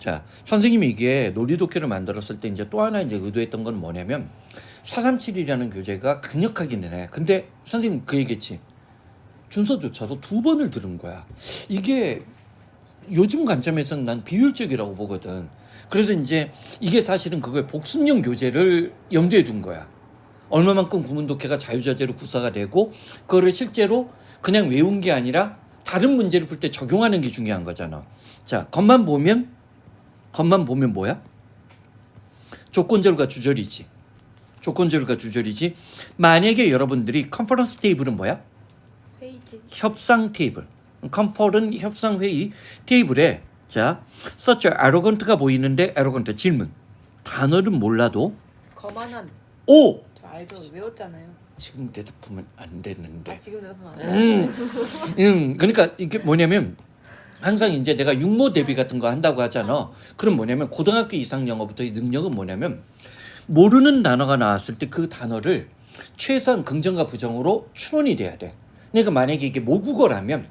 자, 선생님이 이게 논리독해를 만들었을 때 이제 또 하나 이제 의도했던 건 뭐냐면 437이라는 교재가 강력하기는 해. 근데 선생님 그 얘기했지. 준서조차도 두 번을 들은 거야. 이게 요즘 관점에서는 난 비효율적이라고 보거든. 그래서 이제 이게 사실은 그거의 복습용 교재를 염두에 둔 거야. 얼마만큼 구문독해가 자유자재로 구사가 되고 그거를 실제로 그냥 외운 게 아니라 다른 문제를 풀 때 적용하는 게 중요한 거잖아. 자, 겉만 보면 겉만 보면 뭐야? 조건절과 주절이지. 조건절과 주절이지. 만약에 여러분들이 컨퍼런스 테이블은 뭐야? 회의지. 협상 테이블. 컨퍼런 협상 회의 테이블에 자, such a arrogant가 보이는데 arrogant 질문. 단어를 몰라도 거만한. 오저 알죠. 외웠잖아요. 지금 대답하면 안 되는데. 아 지금 대답하면 안 돼요. 음, 음, 그러니까 이게 뭐냐면 항상 이제 내가 육모 대비 같은 거 한다고 하잖아. 그럼 뭐냐면 고등학교 이상 영어부터의 능력은 뭐냐면 모르는 단어가 나왔을 때 그 단어를 최소한 긍정과 부정으로 추론이 돼야 돼. 그러니까 만약에 이게 모국어라면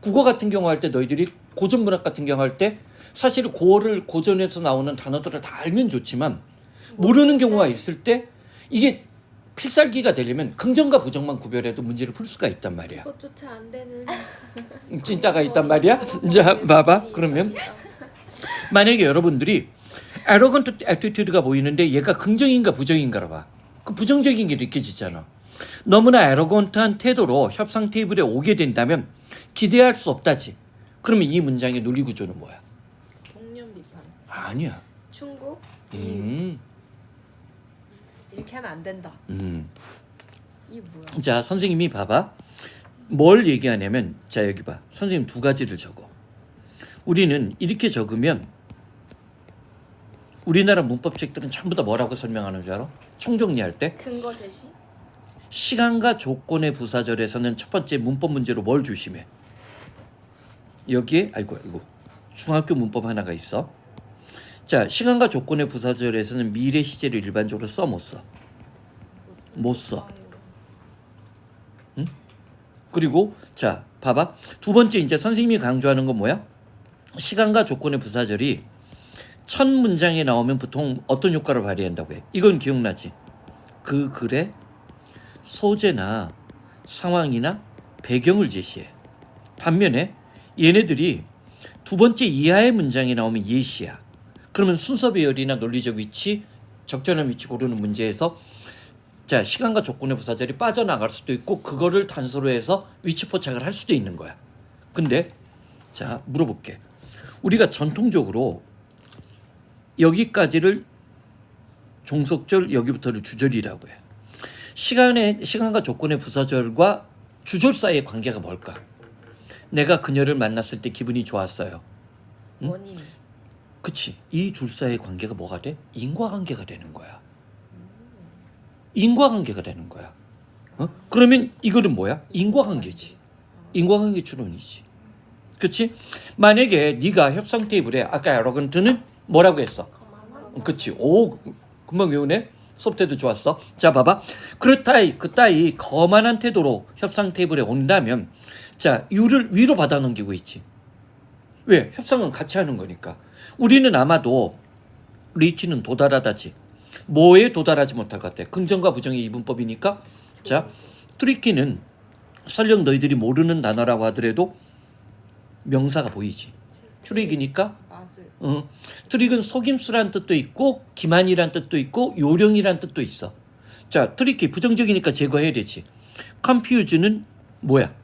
국어 같은 경우 할 때 너희들이 고전 문학 같은 경우 할 때 사실 고어를 고전에서 나오는 단어들을 다 알면 좋지만 모르는 경우가 있을 때 이게 필살기가 되려면 긍정과 부정만 구별해도 문제를 풀 수가 있단 말이야. 그것조차 안 되는. 찐따가 있단 말이야. 자, 봐봐. 그러면 만약에 여러분들이 arrogant attitude가 보이는데 얘가 긍정인가 부정인가로 봐. 그 부정적인 게 느껴지잖아. 너무나 arrogant한 태도로 협상 테이블에 오게 된다면 기대할 수 없다지. 그러면 이 문장의 논리 구조는 뭐야? 동년 비판. 아니야. 충고. 음, 이렇게 하면 안 된다. 음. 이 뭐야? 자, 선생님이 봐봐. 뭘 얘기하냐면, 자, 여기 봐. 선생님 두 가지를 적어. 우리는 이렇게 적으면, 우리나라 문법책들은 전부 다 뭐라고 설명하는 줄 알아? 총정리할 때? 근거 제시. 시간과 조건의 부사절에서는 첫 번째 문법 문제로 뭘 조심해? 여기에, 아이고, 아이고. 중학교 문법 하나가 있어. 자, 시간과 조건의 부사절에서는 미래 시제를 일반적으로 써, 못 써? 못 써. 그리고 자 봐봐. 두 번째 이제 선생님이 강조하는 건 뭐야? 시간과 조건의 부사절이 첫 문장에 나오면 보통 어떤 효과를 발휘한다고 해? 이건 기억나지? 그 글의 소재나 상황이나 배경을 제시해. 반면에 얘네들이 두 번째 이하의 문장이 나오면 예시야 그러면 순서 배열이나 논리적 위치 적절한 위치 고르는 문제에서 자 시간과 조건의 부사절이 빠져나갈 수도 있고 그거를 단서로 해서 위치 포착을 할 수도 있는 거야. 근데 자 물어볼게. 우리가 전통적으로 여기까지를 종속절 여기부터를 주절이라고 해. 시간의 시간과 조건의 부사절과 주절 사이의 관계가 뭘까? 내가 그녀를 만났을 때 기분이 좋았어요. 원인. 그치. 이 둘 사이의 관계가 뭐가 돼? 인과관계가 되는 거야. 인과관계가 되는 거야. 어? 그러면 이거는 뭐야? 인과관계지. 인과관계 추론이지. 그치? 만약에 네가 협상 테이블에 아까 에러건트는 뭐라고 했어? 그치. 오, 금방 외우네. 수업 때도 좋았어. 자, 봐봐. 그렇다이, 그따이 거만한 태도로 협상 테이블에 온다면, 자, 유를 위로 받아 넘기고 있지. 왜? 협상은 같이 하는 거니까. 우리는 아마도 리치는 도달하다지. 뭐에 도달하지 못할 것 같아. 긍정과 부정의 이분법이니까. 자, 트리키는 설령 너희들이 모르는 단어라고 하더라도 명사가 보이지. 트릭이니까. 어, 트릭은 속임수란 뜻도 있고 기만이란 뜻도 있고 요령이란 뜻도 있어. 자, 트리키 부정적이니까 제거해야 되지. 컨퓨즈는 뭐야?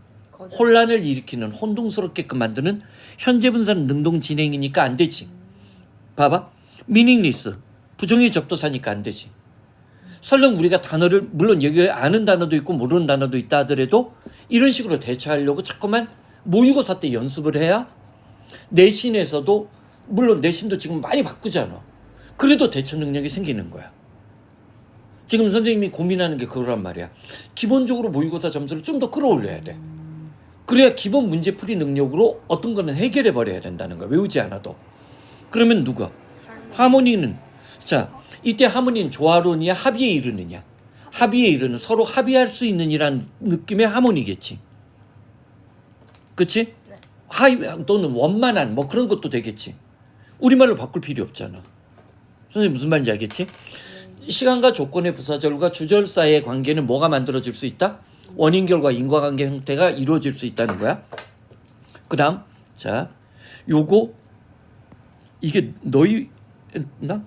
혼란을 일으키는 혼동스럽게끔 만드는 현재 분사는 능동 진행이니까 안 되지. 봐봐. 미닝리스 부정의 접도사니까 안 되지. 설령 우리가 단어를 물론 여기 아는 단어도 있고 모르는 단어도 있다 하더라도 이런 식으로 대처하려고 자꾸만 모의고사 때 연습을 해야 내신에서도 물론 내신도 지금 많이 바꾸잖아. 그래도 대처 능력이 생기는 거야. 지금 선생님이 고민하는 게 그거란 말이야. 기본적으로 모의고사 점수를 좀 더 끌어올려야 돼. 그래야 기본 문제 풀이 능력으로 어떤 거는 해결해 버려야 된다는 거야. 외우지 않아도. 그러면 누가? 하모니는 자 이때 하모니는 조화론이야 합의에 이르느냐? 합의에 이르는 서로 합의할 수 있는 이란 느낌의 하모니겠지. 그치? 네. 하이 또는 원만한 뭐 그런 것도 되겠지. 우리말로 바꿀 필요 없잖아. 선생님 무슨 말인지 알겠지? 시간과 조건의 부사절과 주절 사이의 관계는 뭐가 만들어질 수 있다? 원인 결과 인과관계 형태가 이루어질 수 있다는 거야. 그다음 자 요거 이게 너희 나?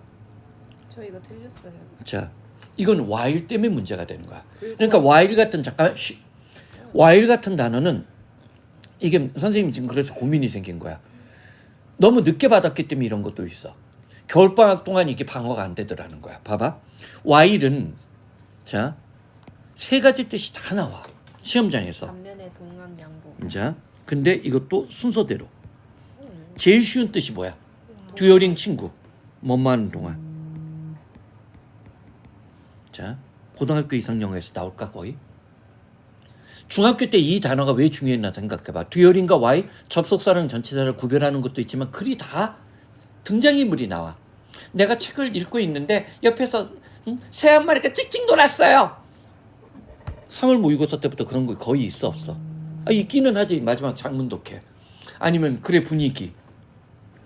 저 이거 틀렸어요. 자 이건 while 때문에 문제가 되는 거야. 그러니까 while 같은 잠깐 쉬. while 같은 단어는 이게 선생님 지금 그래서 고민이 생긴 거야. 너무 늦게 받았기 때문에 이런 것도 있어. 겨울 방학 동안 이게 방어가 안 되더라는 거야. 봐봐. while은 자 세 가지 뜻이 다 나와 시험장에서. 반면에 동강 양보. 자 근데 이것도 순서대로 제일 쉬운 뜻이 뭐야? 듀어링 친구 뭐만 동안. 자 고등학교 이상 영어에서 나올까 거의? 중학교 때 이 단어가 왜 중요했나 생각해봐. 듀어링과 와이 접속사랑 전치사를 구별하는 것도 있지만 글이 다 등장인물이 나와. 내가 책을 읽고 있는데 옆에서 음, 새한 마리가 찍찍 놀았어요. 3월 모의고사 때부터 그런 거 거의 있어 없어. 아, 있기는 하지 마지막 장문 독해. 아니면 글의 분위기.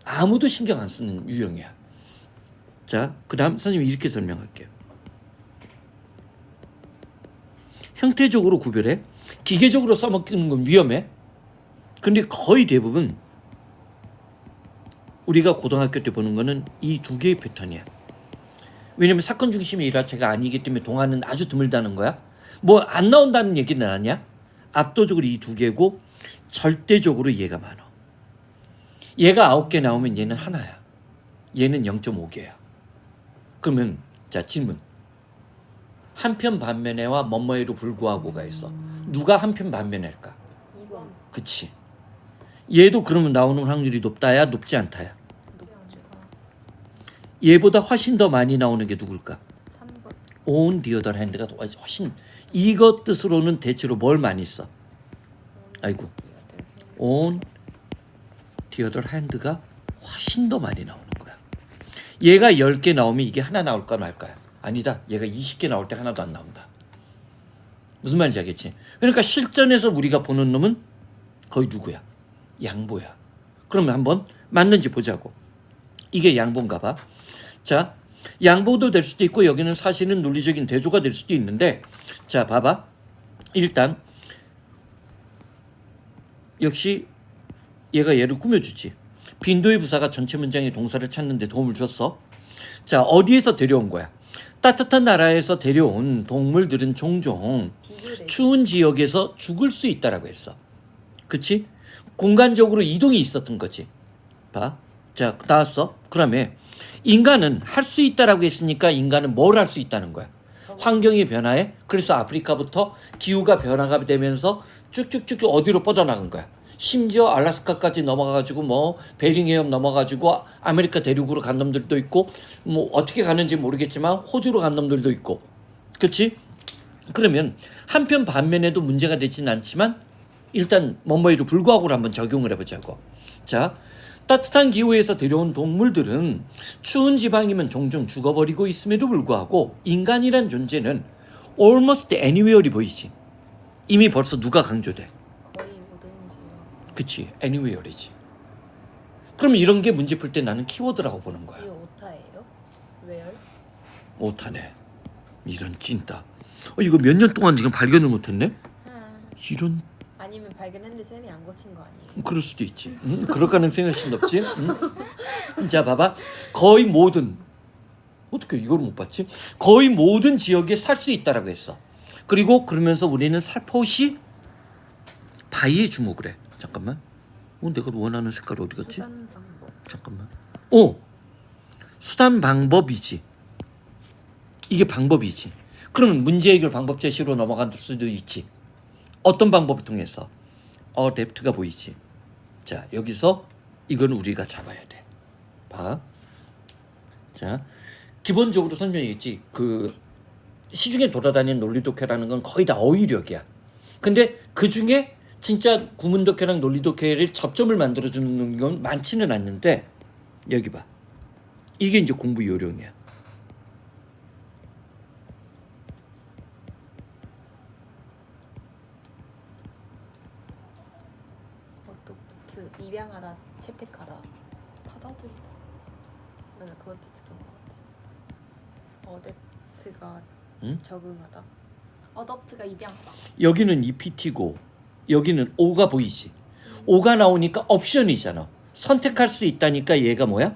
아무도 신경 안 쓰는 유형이야. 자, 그다음 선생님이 이렇게 설명할게요. 형태적으로 구별해. 기계적으로 써먹는 건 위험해. 근데 거의 대부분 우리가 고등학교 때 보는 거는 이 두 개의 패턴이야. 왜냐면 사건 중심의 일화체가 아니기 때문에 동화는 아주 드물다는 거야. 뭐 안 나온다는 얘기는 아니야. 압도적으로 이 두 개고 절대적으로 얘가 많아. 얘가 아홉 개 나오면 얘는 하나야. 얘는 0.5개야. 그러면 자 질문. 한편 반면에와 뭐뭐에로 불구하고가 있어. 누가 한편 반면일까? 2번. 그치. 얘도 그러면 나오는 확률이 높다야, 높지 않다야. 얘보다 훨씬 더 많이 나오는 게 누굴까? 3번. on the other hand가 훨씬 이것 뜻으로는 대체로 뭘 많이 써? 아이고 other hand가 훨씬 더 많이 나오는 거야. 얘가 10개 나오면 이게 하나 나올까 말까야? 아니다. 얘가 20개 나올 때 하나도 안 나온다. 무슨 말인지 알겠지? 그러니까 실전에서 우리가 보는 놈은 거의 누구야? 양보야. 그러면 한번 맞는지 보자고. 이게 양보인가 봐. 자, 양보도 될 수도 있고 여기는 사실은 논리적인 대조가 될 수도 있는데 자, 봐봐. 일단 역시 얘가 얘를 꾸며주지. 빈도의 부사가 전체 문장의 동사를 찾는 데 도움을 줬어. 자, 어디에서 데려온 거야? 따뜻한 나라에서 데려온 동물들은 종종. 추운 지역에서 죽을 수 있다라고 했어. 그치? 공간적으로 이동이 있었던 거지. 봐. 자, 나왔어. 그다음에 인간은 할 수 있다라고 했으니까 인간은 뭘 할 수 있다는 거야. 환경의 변화에 그래서 아프리카부터 기후가 변화가 되면서 쭉쭉쭉 어디로 뻗어나간 거야. 심지어 알라스카까지 넘어가가지고 뭐 베링해협 넘어가지고 아메리카 대륙으로 간 놈들도 있고 뭐 어떻게 가는지 모르겠지만 호주로 간 놈들도 있고, 그렇지? 그러면 한편 반면에도 문제가 되지는 않지만 일단 뭐뭐에도 불구하고를 한번 적용을 해보자고. 자, 따뜻한 기후에서 데려온 동물들은 추운 지방이면 종종 죽어버리고 있음에도 불구하고 인간이란 존재는 almost anywhere이 보이지. 이미 벌써 누가 강조돼? 거의 뭐든지요. 그치, anywhere이지. 그럼 이런 게 문제 풀 때 나는 키워드라고 보는 거야. 이거 오타예요? 왜요? 못하네. 이런 찐따. 어, 이거 몇 년 동안 지금 발견을 못했네? 아. 이런 아니면 발견했는데 쌤이 안 고친 거 아니에요? 그럴 수도 있지. 응? 그럴 가능성이 훨씬 높지. 응? 자, 봐봐. 거의 모든 어떻게 이걸 못 봤지? 거의 모든 지역에 살 수 있다라고 했어. 그리고 그러면서 우리는 살포시 바위에 주목을 해. 잠깐만. 어, 내가 원하는 색깔이 어디 갔지? 수단 방법. 잠깐만. 오, 수단 방법이지. 이게 방법이지. 그러면 문제 해결 방법 제시로 넘어갈 수도 있지. 어떤 방법을 통해서? 어댑트가 보이지. 자, 여기서 이건 우리가 잡아야 돼. 봐. 자, 기본적으로 설명했지. 그 시중에 돌아다니는 논리독해라는 건 거의 다 어휘력이야. 근데 그 중에 진짜 구문독해랑 논리독해를 접점을 만들어주는 건 많지는 않는데 여기 봐. 이게 이제 공부 요령이야. 어떻트 입양하다 채택하다 받아들이다 나는 그것도 있었던 것 같아. 어댑트가 응? 적응하다. 어댑트가 입양하다. 여기는 EPT고 여기는 O가 보이지. O가 나오니까 옵션이잖아. 선택할 수 있다니까 얘가 뭐야?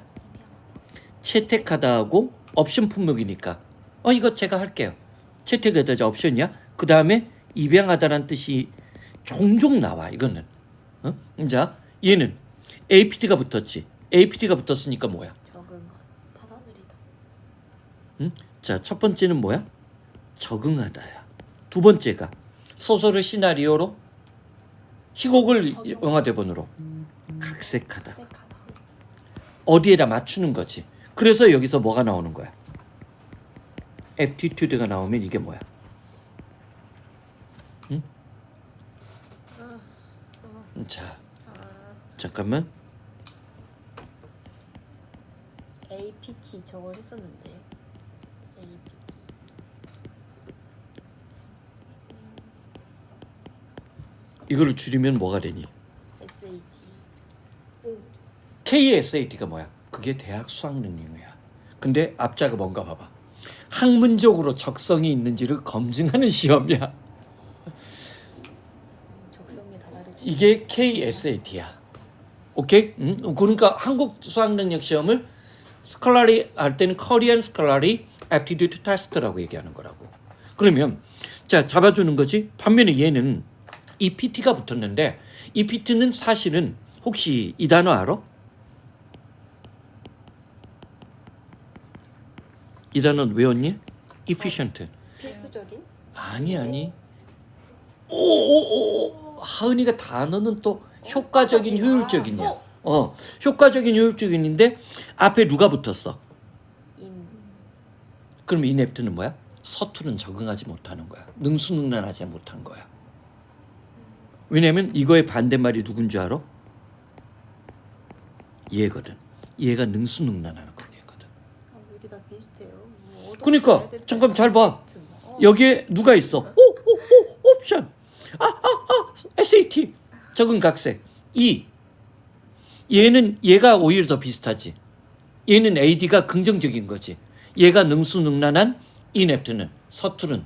채택하다 하고 옵션 품목이니까 어 이거 제가 할게요. 채택하다 옵션이야. 그 다음에 입양하다란 뜻이 종종 나와 이거는. 어? 자 얘는 APT가 붙었지. APT가 붙었으니까 뭐야? 적응하다. 받아들이다. 자, 첫 번째는 뭐야? 적응하다야. 두 번째가 소설의 시나리오로 희곡을 적용. 영화 대본으로 각색하다. 색하다. 어디에다 맞추는 거지. 그래서 여기서 뭐가 나오는 거야? aptitude가 나오면 이게 뭐야? 응? 자, 아, 잠깐만. APT 저걸 했었는데. APT. 이거를 줄이면 뭐가 되니? SAT. KSAT가 뭐야? 그게 대학 수학 능력이야. 근데 앞자가 뭔가 봐봐. 학문적으로 적성이 있는지를 검증하는 시험이야. 적성에 다다르죠. 이게 KSAT야. 오케이? 응? 그러니까 한국 수학 능력 시험을 스컬라리 할 때는 코리안 스컬라리 애프티튜드 테스트라고 얘기하는 거라고. 그러면 자 잡아주는 거지. 반면에 얘는 이 PT가 붙었는데 이 PT는 사실은 혹시 이 단어 알아? 이 단어 외웠니? efficient. 필수적인? 아니 아니. 오오오 하은이가 단어는 또 효과적인 효율적이냐. 어. 어 효과적인 효율적인인데 앞에 누가 붙었어? 인. 그럼 이넵트는 뭐야? 서투른 적응하지 못하는 거야. 능수능란하지 못한 거야. 왜냐면 이거의 반대말이 누군 줄 알아? 얘거든. 얘가 능수능란하는 건 얘거든. 아, 왜 이게 다 비슷해요? 뭐 그러니까 잠깐 잘 봐. 어, 여기에 누가 있어? 오, 오, 오, 옵션. 아, 아, 아, SAT. 적은 각색. E. 얘는 얘가 오히려 더 비슷하지. 얘는 AD가 긍정적인 거지. 얘가 능수능란한 이넵트는 서투른.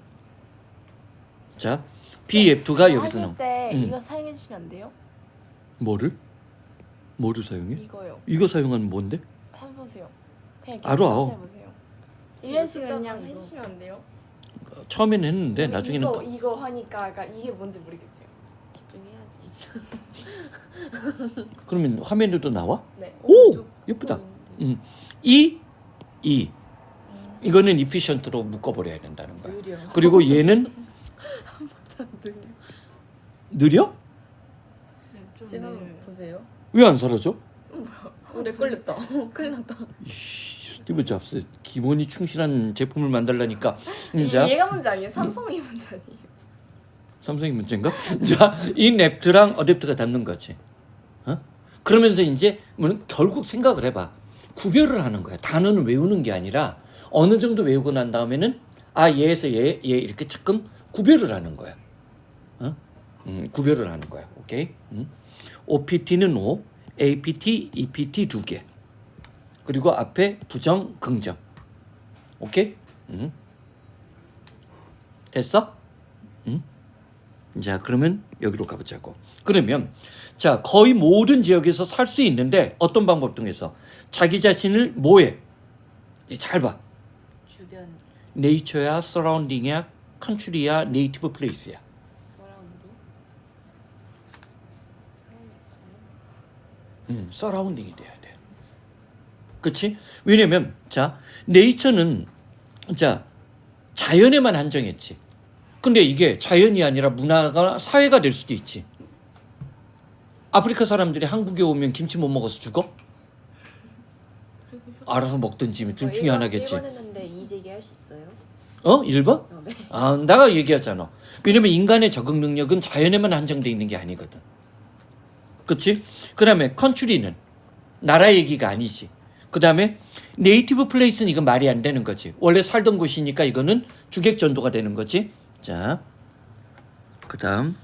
자, BF2가 여기서 나온. 때 음. 이거 사용해 주시면 안 돼요? 뭐를? 뭐를 사용해? 이거요. 이거 사용하는 뭔데? 해보세요. 그냥 알아. 해보세요. 이런 식으로 그냥. 해주시면 안 돼요? 처음에는 했는데 나중에는 이거 이거 하니까 약간 이게 뭔지 모르겠어요. 집중해야지. 그러면 화면에도 나와? 네. 오, 좀 예쁘다. 음. 이, 이. 이거는 efficient로 묶어버려야 된다는 거야. 느려. 그리고 얘는 느려? 네, 좀 한번. 보세요. 왜 안 사라져? 오래 걸렸다. 큰일 났다. 이씨, 스티브 잡스 기본이 충실한 제품을 만들라니까. 음, 이- 자, 얘가 문제 아니에요? 삼성이 문제 아니에요? 삼성이 문제인가? 자, 이 랩트랑 어댑트가 닮는 거지. 어? 그러면서 이제 뭐 결국 생각을 해봐. 구별을 하는 거야. 단어는 외우는 게 아니라 어느 정도 외우고 난 다음에는 아 얘에서 얘, 얘 이렇게 조금 구별을 하는 거야. 어? 음, 구별을 하는 거야. 오케이? 음. OPT는 O, APT, EPT 두 개. 그리고 앞에 부정, 긍정. 오케이? 음. 됐어? 자, 그러면 여기로 가보자고. 그러면 자 거의 모든 지역에서 살 수 있는데 어떤 방법 통해서 자기 자신을 뭐해? 잘 봐. 주변 네이처야, 서라운딩이야, 컨트리야, 네이티브 플레이스야. 서라운딩. 음, 서라운딩이 돼야 돼. 그렇지? 왜냐면 자 네이처는 자 자연에만 한정했지. 근데 이게 자연이 아니라 문화가 사회가 될 수도 있지. 아프리카 사람들이 한국에 오면 김치 못 먹어서 죽어? 알아서 먹든지 둘 중에 하나겠지. 1번 했는데 이재기 할 수 있어요? 어? 1번? 어, 네. 아, 내가 얘기하잖아. 왜냐면 인간의 적응 능력은 자연에만 한정돼 있는 게 아니거든. 그치? 그 다음에 컨트리는 나라 얘기가 아니지. 그 다음에 네이티브 플레이스는 이건 말이 안 되는 거지. 원래 살던 곳이니까 이거는 주객 전도가 되는 거지. 자, 그 다음